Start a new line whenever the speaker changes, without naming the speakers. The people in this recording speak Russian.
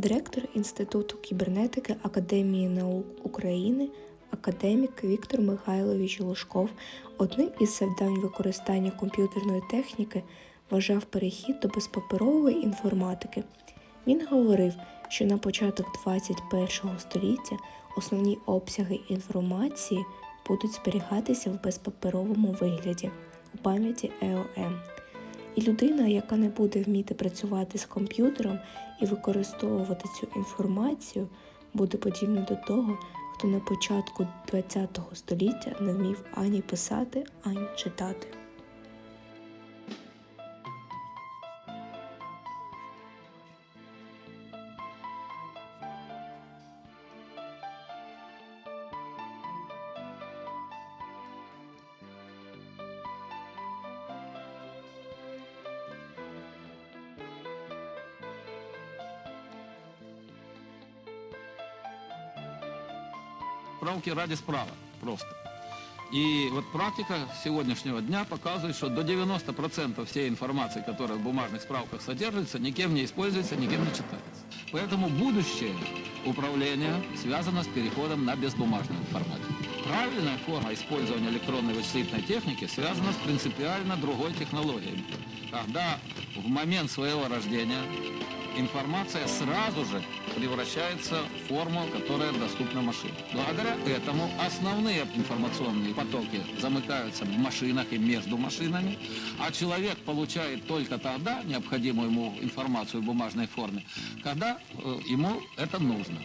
директор Інституту кібернетики Академії наук України, академік Віктор Михайлович Лужков одним із завдань використання комп'ютерної техніки вважав перехід до безпаперової інформатики. Він говорив, що на початок 21 століття основні обсяги інформації будуть зберігатися в безпаперовому вигляді у пам'яті ЕОМ. І людина, яка не буде вміти працювати з комп'ютером і використовувати цю інформацію, буде подібна до того, хто на початку ХХ століття не вмів ані писати, ані читати.
Справки ради справок просто. И вот практика сегодняшнего дня показывает, что до 90% всей информации, которая в бумажных справках содержится, никем не используется, никем не читается. Поэтому будущее управления связано с переходом на безбумажную информатику. Правильная форма использования электронной вычислительной техники связана с принципиально другой технологией. Когда в момент своего рождения информация сразу же превращается в форму, которая доступна машине. Благодаря этому основные информационные потоки замыкаются в машинах и между машинами, а человек получает только тогда необходимую ему информацию в бумажной форме, когда э, ему это нужно.